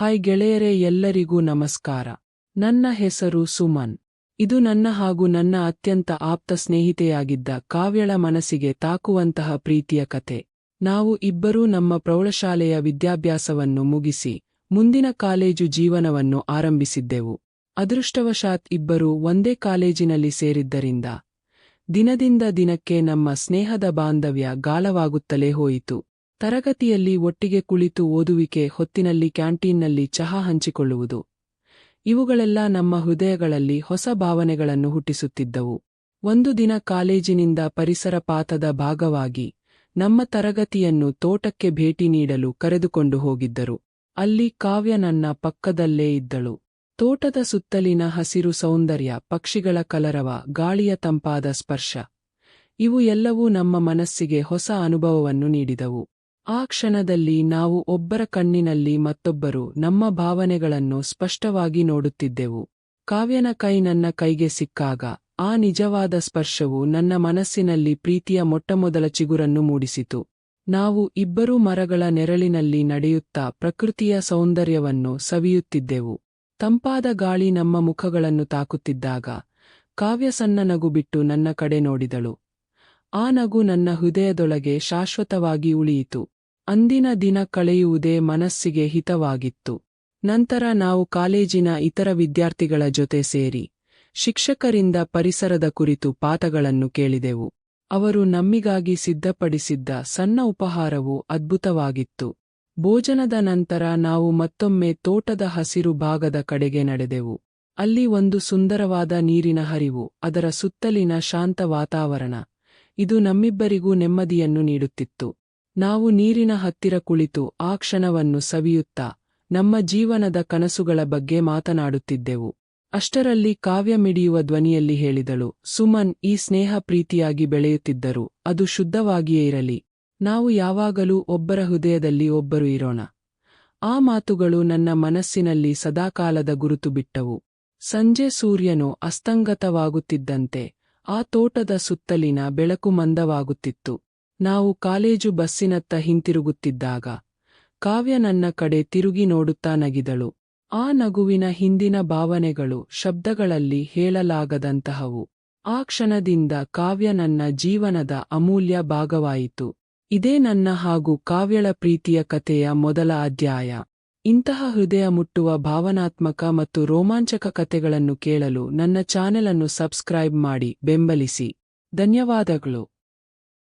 Hi ಗೆಳೆಯರೇ ಎಲ್ಲರಿಗೂ ನಮಸ್ಕಾರ. ನನ್ನ ಹೆಸರು ಸುಮನ್. ಇದು ನನ್ನ ಹಾಗೂ ನನ್ನ ಅತ್ಯಂತ ಆಪ್ತ ಸ್ನೇಹಿತೆಯಾಗಿದ್ದ ಕಾವ್ಯಳ ಮನಸ್ಸಿಗೆ ತಾಕುವಂತಹ ಪ್ರೀತಿಯ ಕತೆ ನಾವು ಇಬ್ಬರೂ ನಮ್ಮ ಪ್ರೌಢಶಾಲೆಯ ವಿದ್ಯಾಭ್ಯಾಸವನ್ನು ಮುಗಿಸಿ, ಮುಂದಿನ ಕಾಲೇಜು ಜೀವನವನ್ನು ಆರಂಭಿಸಿದ್ದೆವು. ಅದೃಷ್ಟವಶಾತ್ ಇಬ್ಬರೂ ಒಂದೇ ಕಾಲೇಜಿನಲ್ಲಿ ಸೇರಿದ್ದರಿಂದ, ದಿನದಿಂದ ದಿನಕ್ಕೆ ನಮ್ಮ ಸ್ನೇಹದ ಬಾಂಧವ್ಯ ಗಾಲವಾಗುತ್ತಲೇ ಹೋಯಿತು. ತರಗತಿಯಲ್ಲಿ ಒಟ್ಟಿಗೆ ಕುಳಿತು ಓದುವಿಕೆ, ಹೊತ್ತಿನಲ್ಲಿ ಕ್ಯಾಂಟೀನ್ನಲ್ಲಿ ಚಹಾ ಹಂಚಿಕೊಳ್ಳುವುದು. ಇವುಗಳೆಲ್ಲ ನಮ್ಮ ಹೃದಯಗಳಲ್ಲಿ ಹೊಸ ಭಾವನೆಗಳನ್ನು ಹುಟ್ಟಿಸುತ್ತಿದ್ದವು. ಒಂದು ದಿನ ಕಾಲೇಜಿನಿಂದ ಪರಿಸರ ಪಾತದ ಭಾಗವಾಗಿ ನಮ್ಮ ತರಗತಿಯನ್ನು ತೋಟಕ್ಕೆ ಭೇಟಿ ನೀಡಲು ಕರೆದುಕೊಂಡು ಹೋಗಿದ್ದರು. ಅಲ್ಲಿ ಕಾವ್ಯ ನನ್ನ ಪಕ್ಕದಲ್ಲೇ ಇದ್ದಳು. ತೋಟದ ಸುತ್ತಲಿನ ಹಸಿರು ಸೌಂದರ್ಯ, ಪಕ್ಷಿಗಳ ಕಲರವ, ಗಾಳಿಯ ತಂಪಾದ ಸ್ಪರ್ಶ, ಇವು ಎಲ್ಲವೂ ನಮ್ಮ ಮನಸ್ಸಿಗೆ ಹೊಸ ಅನುಭವವನ್ನು ನೀಡಿದವು. ಆ ಕ್ಷಣದಲ್ಲಿ ನಾವು ಒಬ್ಬರ ಕಣ್ಣಿನಲ್ಲಿ ಮತ್ತೊಬ್ಬರು ನಮ್ಮ ಭಾವನೆಗಳನ್ನು ಸ್ಪಷ್ಟವಾಗಿ ನೋಡುತ್ತಿದ್ದೆವು. ಕಾವ್ಯನ ಕೈ ನನ್ನ ಕೈಗೆ ಸಿಕ್ಕಾಗ, ಆ ನಿಜವಾದ ಸ್ಪರ್ಶವು ನನ್ನ ಮನಸ್ಸಿನಲ್ಲಿ ಪ್ರೀತಿಯ ಮೊಟ್ಟಮೊದಲ ಚಿಗುರನ್ನು ಮೂಡಿಸಿತು. ನಾವು ಇಬ್ಬರೂ ಮರಗಳ ನೆರಳಿನಲ್ಲಿ ನಡೆಯುತ್ತಾ ಪ್ರಕೃತಿಯ ಸೌಂದರ್ಯವನ್ನು ಸವಿಯುತ್ತಿದ್ದೆವು. ತಂಪಾದ ಗಾಳಿ ನಮ್ಮ ಮುಖಗಳನ್ನು ತಾಕುತ್ತಿದ್ದಾಗ, ಕಾವ್ಯ ಸಣ್ಣ ನಗು ಬಿಟ್ಟು ನನ್ನ ಕಡೆ ನೋಡಿದಳು. ಆ ನಗು ನನ್ನ ಹೃದಯದೊಳಗೆ ಶಾಶ್ವತವಾಗಿ ಉಳಿಯಿತು. ಅಂದಿನ ದಿನ ಕಳೆಯುವುದೇ ಮನಸ್ಸಿಗೆ ಹಿತವಾಗಿತ್ತು. ನಂತರ ನಾವು ಕಾಲೇಜಿನ ಇತರ ವಿದ್ಯಾರ್ಥಿಗಳ ಜೊತೆ ಸೇರಿ, ಶಿಕ್ಷಕರಿಂದ ಪರಿಸರದ ಕುರಿತು ಪಾಠಗಳನ್ನು ಕೇಳಿದೆವು. ಅವರು ನಮ್ಮಿಗಾಗಿ ಸಿದ್ಧಪಡಿಸಿದ್ದ ಸಣ್ಣ ಉಪಹಾರವು ಅದ್ಭುತವಾಗಿತ್ತು. ಭೋಜನದ ನಂತರ ನಾವು ಮತ್ತೊಮ್ಮೆ ತೋಟದ ಹಸಿರು ಭಾಗದ ಕಡೆಗೆ ನಡೆದೆವು. ಅಲ್ಲಿ ಒಂದು ಸುಂದರವಾದ ನೀರಿನ ಹರಿವು, ಅದರ ಸುತ್ತಲಿನ ಶಾಂತ ವಾತಾವರಣ, ಇದು ನಮ್ಮಿಬ್ಬರಿಗೂ ನೆಮ್ಮದಿಯನ್ನು ನೀಡುತ್ತಿತ್ತು. ನಾವು ನೀರಿನ ಹತ್ತಿರ ಕುಳಿತು ಆ ಕ್ಷಣವನ್ನು ಸವಿಯುತ್ತಾ ನಮ್ಮ ಜೀವನದ ಕನಸುಗಳ ಬಗ್ಗೆ ಮಾತನಾಡುತ್ತಿದ್ದೆವು. ಅಷ್ಟರಲ್ಲಿ ಕಾವ್ಯ ಮಿಡಿಯುವ ಧ್ವನಿಯಲ್ಲಿ ಹೇಳಿದಳು, ಸುಮನ್, ಈ ಸ್ನೇಹ ಪ್ರೀತಿಯಾಗಿ ಬೆಳೆಯುತ್ತಿದ್ದರು ಅದು ಶುದ್ಧವಾಗಿಯೇ ಇರಲಿ. ನಾವು ಯಾವಾಗಲೂ ಒಬ್ಬರ ಹೃದಯದಲ್ಲಿ ಒಬ್ಬರು ಇರೋಣ. ಆ ಮಾತುಗಳು ನನ್ನ ಮನಸ್ಸಿನಲ್ಲಿ ಸದಾಕಾಲದ ಗುರುತು ಬಿಟ್ಟವು. ಸಂಜೆ ಸೂರ್ಯನು ಅಸ್ತಂಗತವಾಗುತ್ತಿದ್ದಂತೆ ಆ ತೋಟದ ಸುತ್ತಲಿನ ಬೆಳಕು ಮಂದವಾಗುತ್ತಿತ್ತು. ನಾವು ಕಾಲೇಜು ಬಸ್ಸಿನತ್ತ ಹಿಂತಿರುಗುತ್ತಿದ್ದಾಗ ಕಾವ್ಯ ನನ್ನ ಕಡೆ ತಿರುಗಿ ನೋಡುತ್ತಾ ನಗಿದಳು. ಆ ನಗುವಿನ ಹಿಂದಿನ ಭಾವನೆಗಳು ಶಬ್ದಗಳಲ್ಲಿ ಹೇಳಲಾಗದಂತಹವು. ಆ ಕ್ಷಣದಿಂದ ಕಾವ್ಯ ನನ್ನ ಜೀವನದ ಅಮೂಲ್ಯ ಭಾಗವಾಯಿತು. ಇದೇ ನನ್ನ ಹಾಗೂ ಕಾವ್ಯಳ ಪ್ರೀತಿಯ ಕಥೆಯ ಮೊದಲ ಅಧ್ಯಾಯ. ಇಂತಹ ಹೃದಯ ಮುಟ್ಟುವ ಭಾವನಾತ್ಮಕ ಮತ್ತು ರೋಮಾಂಚಕ ಕಥೆಗಳನ್ನು ಕೇಳಲು ನನ್ನ ಚಾನೆಲ್ ಅನ್ನು ಸಬ್ಸ್ಕ್ರೈಬ್ ಮಾಡಿ ಬೆಂಬಲಿಸಿ. ಧನ್ಯವಾದಗಳು.